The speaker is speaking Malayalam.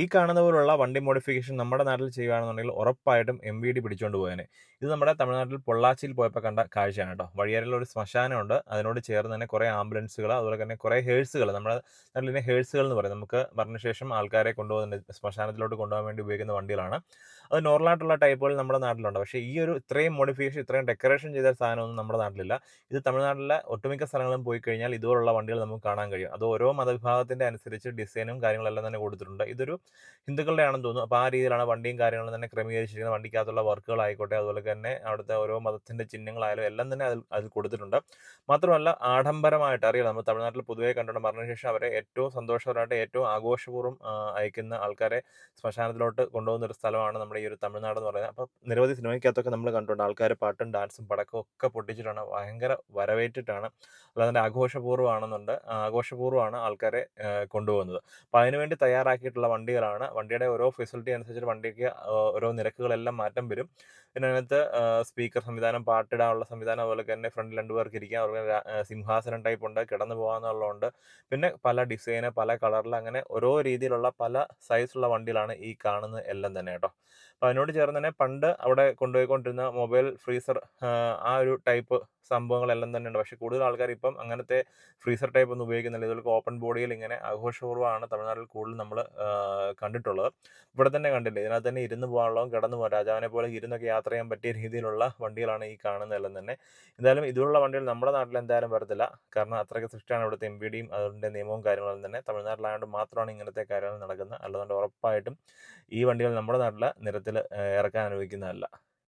ഈ കാണുന്ന പോലുള്ള വണ്ടി മോഡിഫിക്കേഷൻ നമ്മുടെ നാട്ടിൽ ചെയ്യുകയാണെന്നുണ്ടെങ്കിൽ ഉറപ്പായിട്ടും എം വി ഡി പിടിച്ചുകൊണ്ട് പോയേനെ. ഇത് നമ്മുടെ തമിഴ്നാട്ടിൽ പൊള്ളാച്ചിയിൽ പോയപ്പോൾ കണ്ട കാഴ്ചയാണ് കേട്ടോ. വഴിയരയിൽ ഒരു ശ്മശാനമുണ്ട്. അതിനോട് ചേർന്ന് തന്നെ കുറേ ആംബുലൻസുകൾ അതുപോലെ തന്നെ കുറേ ഹേഴ്സുകൾ. നമ്മുടെ നാട്ടിൽ ഹേഴ്സുകൾ എന്ന് പറയും. നമുക്ക് മരണശേഷം ആൾക്കാരെ കൊണ്ടുപോകുന്ന ശ്മശാനത്തിലോട്ട് കൊണ്ടുപോകാൻ വേണ്ടി ഉപയോഗിക്കുന്ന വണ്ടികളാണ്. അത് നോർമലായിട്ടുള്ള ടൈപ്പുകൾ നമ്മുടെ നാട്ടിലുണ്ട്. പക്ഷേ ഈ ഒരു ഇത്രയും മോഡിഫിക്കേഷൻ ഇത്രയും ഡെക്കറേഷൻ ചെയ്ത സാധനമൊന്നും നമ്മുടെ നാട്ടിലില്ല. ഇത് തമിഴ്നാട്ടിലെ ഒട്ടുമിക്ക സ്ഥലങ്ങളും പോയി കഴിഞ്ഞാൽ ഇതുപോലുള്ള വണ്ടികൾ നമുക്ക് കാണാൻ കഴിയും. അത് ഓരോ മതവിഭാഗത്തിന്റെ അനുസരിച്ച് ഡിസൈനും കാര്യങ്ങളെല്ലാം തന്നെ കൊടുത്തിട്ടുണ്ട്. ഇതൊരു ഹിന്ദുക്കളുടെ ആണെന്ന് തോന്നുന്നു. അപ്പോൾ ആ രീതിയിലാണ് വണ്ടിയും കാര്യങ്ങളും തന്നെ ക്രമീകരിച്ചിരിക്കുന്നത്. വണ്ടിക്കകത്തുള്ള വർക്കുകളായിക്കോട്ടെ അതുപോലെ തന്നെ അവിടുത്തെ ഓരോ മതത്തിന്റെ ചിഹ്നങ്ങളായാലും എല്ലാം തന്നെ അതിൽ അതിൽ കൊടുത്തിട്ടുണ്ട്. മാത്രമല്ല ആഡംബരമായിട്ട് അറിയാം നമ്മൾ തമിഴ്നാട്ടിൽ പൊതുവേ കണ്ടുകൊണ്ട് മരണശേഷം അവരെ ഏറ്റവും സന്തോഷപരമായിട്ട് ഏറ്റവും ആഘോഷപൂർവം അയക്കുന്ന ആൾക്കാരെ ശ്മശാനത്തിലോട്ട് കൊണ്ടുപോകുന്ന ഒരു സ്ഥലമാണ് നമ്മുടെ ഈ ഒരു തമിഴ്നാട് എന്ന് പറയുന്നത്. അപ്പോൾ നിരവധി സിനിമയ്ക്കകത്തൊക്കെ നമ്മൾ കണ്ടിട്ടുണ്ട് ആൾക്കാർ പാട്ടും ഡാൻസും പടക്കവും ഒക്കെ പൊട്ടിച്ചിട്ടാണ്. ഭയങ്കര വരവേറ്റിട്ടാണ്. അല്ലാതെ ആഘോഷപൂർവമാണെന്നുണ്ട്. ആഘോഷപൂർവമാണ് ആൾക്കാരെ കൊണ്ടുപോകുന്നത്. അപ്പോൾ അതിനുവേണ്ടി തയ്യാറാക്കിയിട്ടുള്ള വണ്ടികളാണ്. വണ്ടിയുടെ ഓരോ ഫെസിലിറ്റി അനുസരിച്ച് വണ്ടിക്ക് ഓരോ നിരക്കുകളെല്ലാം മാറ്റം വരും. പിന്നെ അതിനകത്ത് സ്പീക്കർ സംവിധാനം പാട്ടിടാനുള്ള സംവിധാനം അതുപോലെ തന്നെ ഫ്രണ്ട് രണ്ട് പേർക്ക് ഇരിക്കാം അതുപോലെ സിംഹാസനം ടൈപ്പ് ഉണ്ട് കിടന്നു പോകാമെന്നുള്ളതുണ്ട് പിന്നെ പല ഡിസൈന് പല കളറിൽ അങ്ങനെ ഓരോ രീതിയിലുള്ള പല സൈസുള്ള വണ്ടികളാണ് ഈ കാണുന്നത് എല്ലാം തന്നെ കേട്ടോ. അപ്പോൾ അതിനോട് ചേർന്ന് തന്നെ പണ്ട് അവിടെ കൊണ്ടുപോയിക്കൊണ്ടിരുന്ന മൊബൈൽ ഫ്രീസർ ആ ഒരു ടൈപ്പ് സംഭവങ്ങളെല്ലാം തന്നെ ഉണ്ട് പക്ഷേ കൂടുതൽ ആൾക്കാർ ഇപ്പം അങ്ങനത്തെ ഫ്രീസർ ടൈപ്പ് ഒന്നും ഉപയോഗിക്കുന്നില്ല. ഇതൊക്കെ ഓപ്പൺ ബോഡിയിൽ ഇങ്ങനെ ആഘോഷപൂർവമാണ് തമിഴ്നാട്ടിൽ കൂടുതൽ നമ്മൾ കണ്ടിട്ടുള്ളത്. ഇവിടെ തന്നെ കണ്ടില്ല ഇതിനകത്ത് തന്നെ ഇരുന്ന് പോകാനുള്ളതും കിടന്നു പോകാൻ രാജാവിനെ പോലെ ഇരുന്നൊക്കെ യാത്ര ചെയ്യാൻ പറ്റിയ രീതിയിലുള്ള വണ്ടികളാണ് ഈ കാണുന്നതെല്ലാം തന്നെ. എന്തായാലും ഇതുള്ള വണ്ടികൾ നമ്മുടെ നാട്ടിൽ എന്തായാലും വരത്തില്ല. കാരണം അത്രയ്ക്ക് സൃഷ്ടിയാണ് ഇവിടുത്തെ എം പി ഡിയും അതിന്റെ നിയമവും കാര്യങ്ങളും തന്നെ. തമിഴ്നാട്ടിലായതുകൊണ്ട് മാത്രമാണ് ഇങ്ങനത്തെ കാര്യങ്ങൾ നടക്കുന്നത്. അല്ലാതെ ഉറപ്പായിട്ടും ഈ വണ്ടികൾ നമ്മുടെ നാട്ടിൽ നിരത്തിൽ ഇറക്കാൻ അനുവദിക്കുന്നതല്ല.